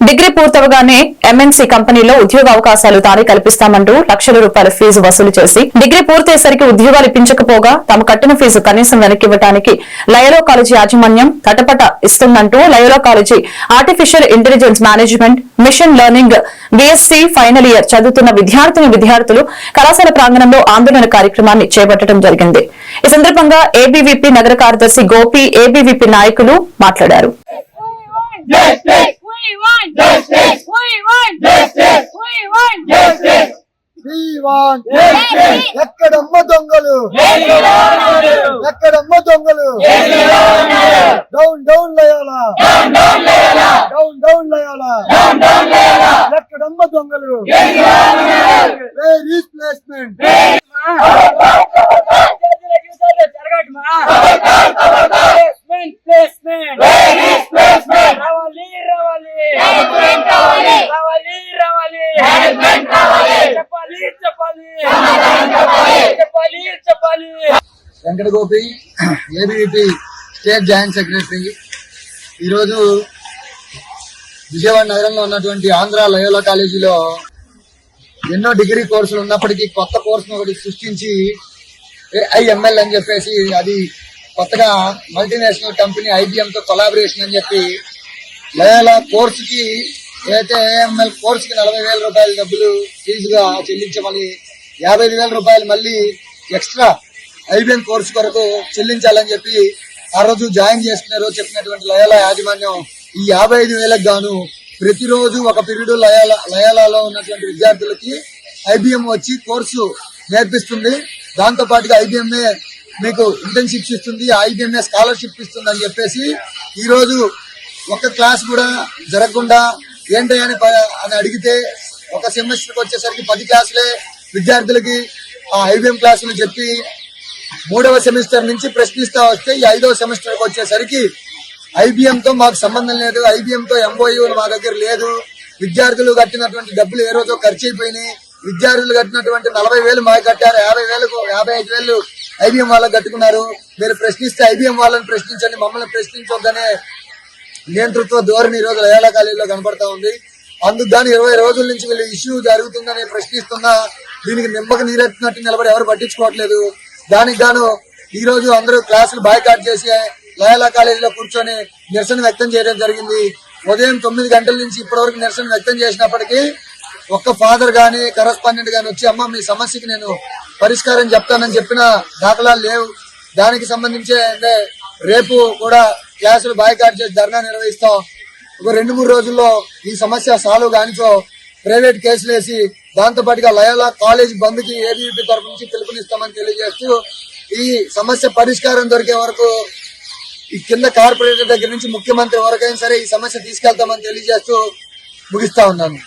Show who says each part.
Speaker 1: Degree పూర్తవగానే MNC కంపెనీలో ఉద్యోగ అవకాశాలు తానే కల్పిస్తామంటూ లక్షల రూపాయల ఫీజు వసూలు చేసి డిగ్రీ పూర్తయ్యేసరికి ఉద్యోగాలు ఇప్పించకపోగా తమ కట్టిన ఫీజు కనీసం వెనక్కివ్వడానికి లయలో కాలేజీ యాజమాన్యం తటపట ఇస్తుందంటూ లయలో college artificial intelligence management machine learning BSc final year చదువుతున్న విద్యార్థిని విద్యార్థులు కళాశాల ప్రాంగణంలో ఆందోళన కార్యక్రమాన్ని చేపట్టడం జరిగింది. ఈ సందర్భంగా ఏబీవీపీ నగర కార్యదర్శి గోపి ఏబీవీపీ నాయకులు మాట్లాడారు.
Speaker 2: Want justice! We want justice! We want justice!
Speaker 3: We want
Speaker 2: Justice!
Speaker 3: ఎక్కడమ్మ దొంగలు? ఎక్కడమ్మ దొంగలు? Down down Loyola? Down down Loyola? ఎక్కడమ్మ దొంగలు? Where is placement Venkata Gopi ABVP state joint secretary. ఈరోజు విజయవాడ నగరంలో ఉన్నటువంటి ఆంధ్ర లయోలా కాలేజీలో ఎన్నో డిగ్రీ కోర్సులు ఉన్నప్పటికీ కొత్త కోర్సును ఒకటి సృష్టించి ఐఎంఎల్ అని చెప్పేసి అది కొత్తగా మల్టీనేషనల్ కంపెనీ ఐబిఎంతో కొలాబరేషన్ అని చెప్పి లయోలా కోర్సుకి ఏదైతే ఏఎంఎల్ కోర్సుకి నలభై వేల రూపాయల డబ్బులు ఫీజుగా చెల్లించమని యాభై వేల రూపాయలు మళ్ళీ ఎక్స్ట్రా ఐబిఎం కోర్సు కొరకు చెల్లించాలని చెప్పి ఆ రోజు జాయిన్ చేసుకునే రోజు చెప్పినటువంటి లయాల యాజమాన్యం ఈ యాభై ఐదు వేలకు గాను ప్రతిరోజు ఒక పీరియడ్ లయాల లయాలలో ఉన్నటువంటి విద్యార్థులకి ఐబిఎం వచ్చి కోర్సు నేర్పిస్తుంది. దాంతో పాటుగా ఐబిఎంఏ మీకు ఇంటర్న్షిప్స్ ఇస్తుంది ఐబిఎంఏ స్కాలర్షిప్ ఇస్తుంది అని చెప్పేసి ఈరోజు ఒక క్లాస్ కూడా జరగకుండా ఏంటని అని అడిగితే ఒక సెమిస్టర్కి వచ్చేసరికి పది క్లాసులే విద్యార్థులకి ఆ ఐబిఎం క్లాసులు చెప్పి మూడవ సెమిస్టర్ నుంచి ప్రశ్నిస్తా వస్తే ఈ ఐదవ సెమిస్టర్కి వచ్చేసరికి ఐబిఎం తో మాకు సంబంధం లేదు. ఐబిఎం తో ఎంఓయూ మా దగ్గర లేదు. విద్యార్థులు కట్టినటువంటి డబ్బులు ఏ రోజో ఖర్చు అయిపోయినాయి. విద్యార్థులు కట్టినటువంటి నలభై వేలు మాకు కట్టారు. యాభై వేలకు యాభై ఐదు వేలు ఐబిఎం వాళ్ళకి కట్టుకున్నారు. మీరు ప్రశ్నిస్తే ఐబిఎం వాళ్ళని ప్రశ్నించండి మమ్మల్ని ప్రశ్నించొద్దనే నియంతృత్వ ధోరణి ఈ రోజు లయాల కాలేజీలో కనబడతా ఉంది. అందుకు దాని ఇరవై రోజుల నుంచి వీళ్ళు ఇష్యూ జరుగుతుందని ప్రశ్నిస్తున్నా దీనికి నిమ్మక నీరెత్తినట్టు నిలబడి ఎవరు పట్టించుకోవట్లేదు. దానికి గాను ఈ రోజు అందరూ క్లాసులు బాయ్కాట్ చేసి లయాల కాలేజీలో కూర్చొని నిరసన వ్యక్తం చేయడం జరిగింది. ఉదయం తొమ్మిది గంటల నుంచి ఇప్పటివరకు నిరసన వ్యక్తం చేసినప్పటికీ ఒక్క ఫాదర్ కానీ కరస్పాండెంట్ కానీ వచ్చి అమ్మ మీ సమస్యకి నేను పరిష్కారం చెప్తానని చెప్పిన దాఖలాలు లేవు. దానికి సంబంధించి అంటే రేపు కూడా క్లాసులు బాయ్కాట్ చేసి ధర్నా నిర్వహిస్తాం. ఒక రెండు మూడు రోజుల్లో ఈ సమస్య సాల్వ్ కానిచో ప్రైవేట్ కేసులు వేసి దాంతో పాటుగా లయోలా కాలేజ్ బంద్కి ఏబీవీపీ తరఫు నుంచి పిలుపునిస్తామని తెలియజేస్తూ ఈ సమస్య పరిష్కారం దొరికే వరకు ఈ కింద కార్పొరేటర్ దగ్గర నుంచి ముఖ్యమంత్రి వరకైనా సరే ఈ సమస్య తీసుకెళ్తామని తెలియజేస్తూ ముగిస్తా ఉన్నాను.